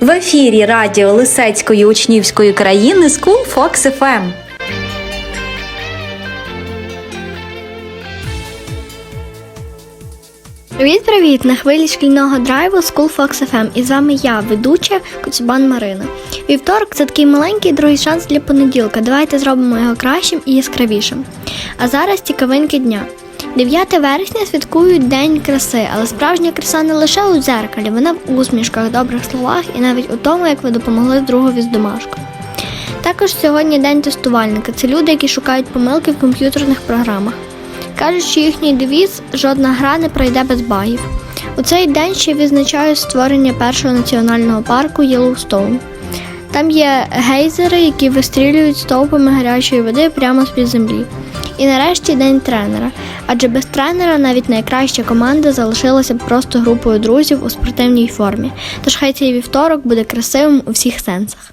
В ефірі радіо Лисецької учнівської країни School Fox FM. Привіт-привіт! На хвилі шкільного драйву School Fox FM. І з вами я, ведуча Коцюбан Марина. Вівторок це такий маленький другий шанс для понеділка. Давайте зробимо його кращим і яскравішим. А зараз цікавинки дня. 9 вересня святкують День краси, але справжня краса не лише у дзеркалі, вона в усмішках, добрих словах і навіть у тому, як ви допомогли другові з домашкою. Також сьогодні день тестувальника. Це люди, які шукають помилки в комп'ютерних програмах. Кажуть, що їхній девіз жодна гра не пройде без багів. У цей день ще відзначають створення першого національного парку Єлоустоун. Там є гейзери, які вистрілюють стовпами гарячої води прямо з-під землі. І нарешті день тренера. Адже без тренера навіть найкраща команда залишилася б просто групою друзів у спортивній формі. Тож хай цей вівторок буде красивим у всіх сенсах.